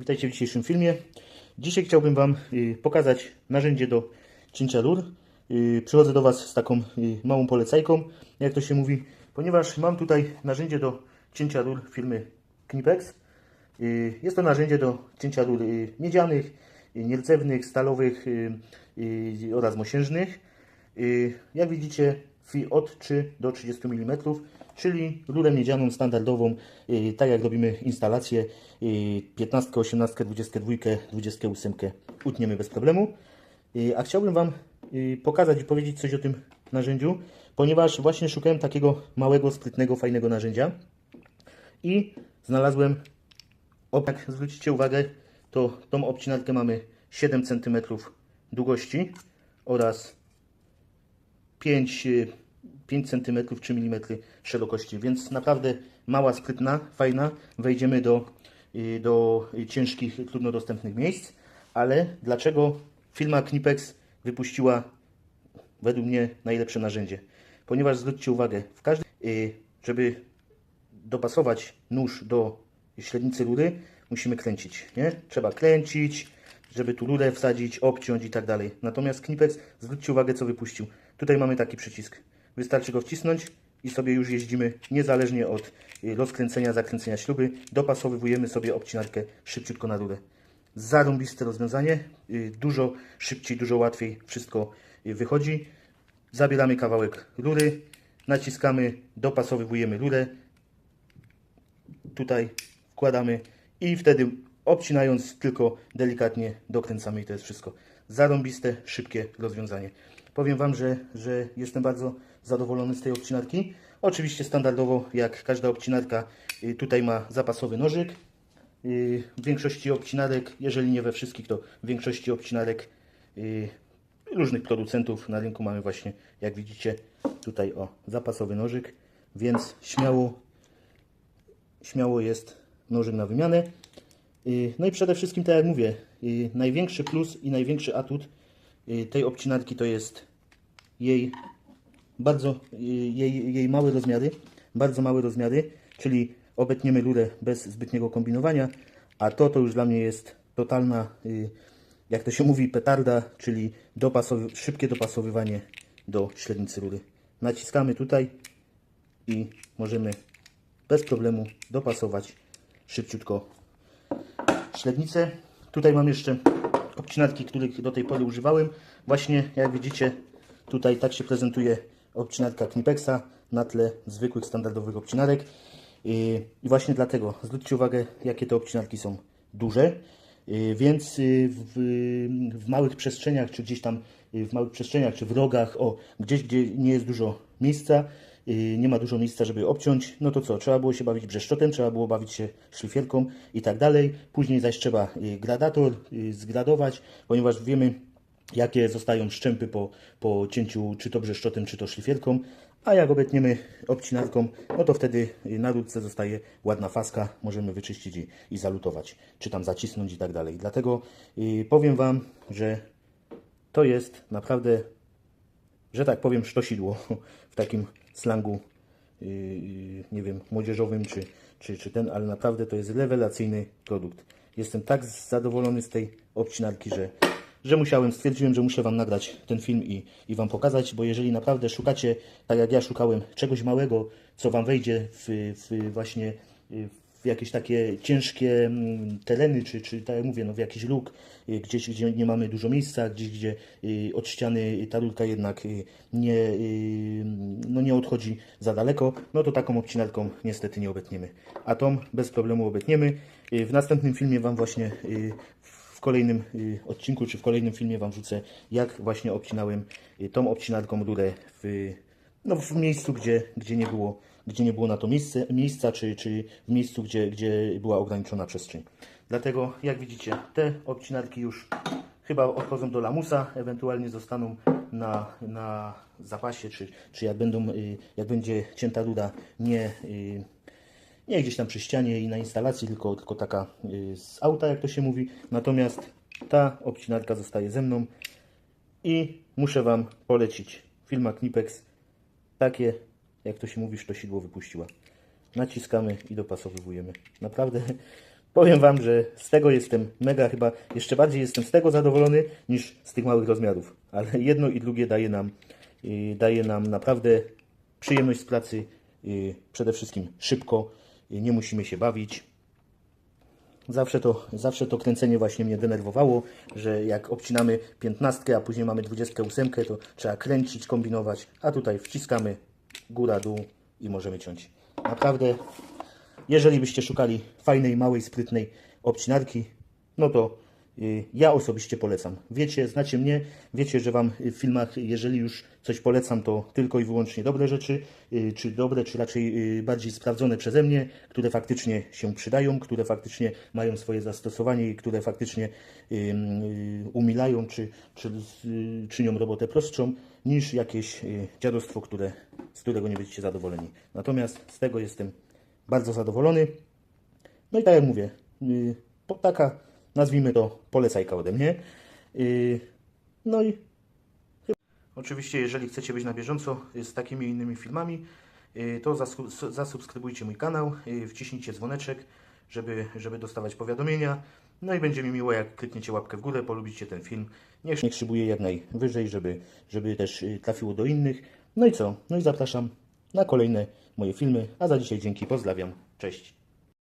Witajcie w dzisiejszym filmie. Dzisiaj chciałbym Wam y, pokazać narzędzie do cięcia rur. Y, Przychodzę do Was z taką y, małą polecajką, jak to się mówi, ponieważ mam tutaj narzędzie do cięcia rur firmy Knipex. Jest to narzędzie do cięcia rur miedzianych, nierdzewnych, stalowych oraz mosiężnych. Jak widzicie, od 3 do 30 mm, czyli rurę miedzianą standardową, y, tak jak robimy instalację y, 15, 18, 22, 28 utniemy bez problemu. Y, A chciałbym Wam y, pokazać i powiedzieć coś o tym narzędziu, ponieważ właśnie szukałem takiego małego, sprytnego, fajnego narzędzia i znalazłem Jak zwrócicie uwagę, to tą obcinarkę mamy 7 cm długości oraz 5, y, 5 cm czy mm szerokości, więc naprawdę mała, sprytna, fajna. Wejdziemy do, y, do ciężkich, trudno dostępnych miejsc, ale dlaczego firma Knipex wypuściła według mnie najlepsze narzędzie? Ponieważ zwróćcie uwagę, w każdym, y, żeby dopasować nóż do średnicy rury, musimy kręcić, nie? Trzeba kręcić, żeby tu rurę wsadzić, obciąć i tak dalej. Natomiast Knipex, zwróćcie uwagę, co wypuścił. Tutaj mamy taki przycisk. Wystarczy go wcisnąć i sobie już jeździmy, niezależnie od y, rozkręcenia, zakręcenia śruby. Dopasowujemy sobie obcinarkę szybciutko na rurę. Zarąbiste rozwiązanie. y, Dużo szybciej, dużo łatwiej wszystko y, wychodzi. Zabieramy kawałek rury, naciskamy, dopasowujemy rurę, tutaj wkładamy i wtedy obcinając tylko delikatnie dokręcamy i to jest wszystko. Zarąbiste, szybkie rozwiązanie. Powiem Wam, że, że jestem bardzo zadowolony z tej obcinarki. Oczywiście standardowo, jak każda obcinarka, y, tutaj ma zapasowy nożyk. Y, W większości obcinarek, jeżeli nie we wszystkich, to w większości obcinarek y, różnych producentów na rynku mamy właśnie, jak widzicie, tutaj o zapasowy nożyk, więc śmiało śmiało jest nożyk na wymianę. No i przede wszystkim, tak jak mówię, największy plus i największy atut tej obcinarki to jest jej bardzo, jej, jej małe rozmiary, bardzo małe rozmiary, czyli obetniemy rurę bez zbytniego kombinowania, a to to już dla mnie jest totalna, y, jak to się mówi, petarda, czyli dopasowy, szybkie dopasowywanie do średnicy rury. Naciskamy tutaj i możemy bez problemu dopasować szybciutko średnicę. Tutaj mam jeszcze obcinarki, których do tej pory używałem. Właśnie jak widzicie, tutaj tak się prezentuje obcinarka Knipexa na tle zwykłych, standardowych obcinarek. I właśnie dlatego zwróćcie uwagę, jakie te obcinarki są duże. Y, Więc y, w, w małych przestrzeniach, czy gdzieś tam y, w małych przestrzeniach, czy w rogach, o, gdzieś, gdzie nie jest dużo miejsca, nie ma dużo miejsca, żeby obciąć, no to co, trzeba było się bawić brzeszczotem, trzeba było bawić się szlifierką i tak dalej. Później zaś trzeba y, gradator y, zgradować, ponieważ wiemy, jakie zostają szczępy po, po cięciu czy to brzeszczotem, czy to szlifierką. A jak obetniemy obcinarką, no to wtedy y, na rurce zostaje ładna faska, możemy wyczyścić i, i zalutować, czy tam zacisnąć i tak dalej. Dlatego y, powiem Wam, że to jest naprawdę, że tak powiem, sztosidło w takim slangu, yy, yy, nie wiem, młodzieżowym czy, czy, czy ten, ale naprawdę to jest rewelacyjny produkt. Jestem tak zadowolony z tej obcinarki, że, że musiałem, stwierdziłem, że muszę Wam nagrać ten film i, i Wam pokazać, bo jeżeli naprawdę szukacie, tak jak ja szukałem, czegoś małego, co Wam wejdzie w, w właśnie yy, w jakieś takie ciężkie mm, tereny, czy, czy tak jak mówię, no w jakiś luk, y, gdzieś, gdzie nie mamy dużo miejsca, gdzieś, gdzie y, od ściany ta rurka jednak y, nie, no nie odchodzi za daleko, no to taką obcinarką niestety nie obetniemy. A tą bez problemu obetniemy. W następnym filmie Wam właśnie w kolejnym odcinku, czy w kolejnym filmie Wam wrzucę, jak właśnie obcinałem tą obcinarką rurę w, no, w miejscu, gdzie, gdzie, nie było, gdzie nie było na to miejsce, miejsca, czy, czy w miejscu, gdzie, gdzie była ograniczona przestrzeń. Dlatego, jak widzicie, te obcinarki już chyba odchodzą do lamusa, ewentualnie zostaną na, na zapasie, czy, czy jak, będą, y, jak będzie cięta rura nie, y, nie gdzieś tam przy ścianie i na instalacji, tylko, tylko taka y, z auta, jak to się mówi. Natomiast ta obcinarka zostaje ze mną i muszę Wam polecić firma Knipex. Takie, jak to się mówi, sztosidło wypuściła. Naciskamy i dopasowujemy. Naprawdę powiem Wam, że z tego jestem mega, chyba jeszcze bardziej jestem z tego zadowolony niż z tych małych rozmiarów. Ale jedno i drugie daje nam, y, daje nam naprawdę przyjemność z pracy, y, przede wszystkim szybko, y, nie musimy się bawić. Zawsze to, zawsze to kręcenie właśnie mnie denerwowało, że jak obcinamy 15, a później mamy 28, to trzeba kręcić, kombinować, a tutaj wciskamy góra, dół i możemy ciąć. Naprawdę, jeżeli byście szukali fajnej, małej, sprytnej obcinarki, no to y, ja osobiście polecam. Wiecie, znacie mnie, wiecie, że Wam w filmach, jeżeli już coś polecam, to tylko i wyłącznie dobre rzeczy, y, czy dobre, czy raczej y, bardziej sprawdzone przeze mnie, które faktycznie się przydają, które faktycznie mają swoje zastosowanie i które faktycznie umilają, czy, czy czynią robotę prostszą, niż jakieś dziadostwo, które, z którego nie będziecie zadowoleni. Natomiast z tego jestem bardzo zadowolony. No i tak jak mówię, yy, taka, nazwijmy to, polecajka ode mnie. Yy, no i oczywiście, jeżeli chcecie być na bieżąco z takimi innymi filmami, yy, to zasu- zasubskrybujcie mój kanał, yy, wciśnijcie dzwoneczek, żeby, żeby dostawać powiadomienia. No i będzie mi miło, jak klikniecie łapkę w górę, polubicie ten film. Niech, niech szybuje jak najwyżej, żeby, żeby też yy, trafiło do innych. No i co? No i zapraszam na kolejne moje filmy. A za dzisiaj dzięki, pozdrawiam. Cześć.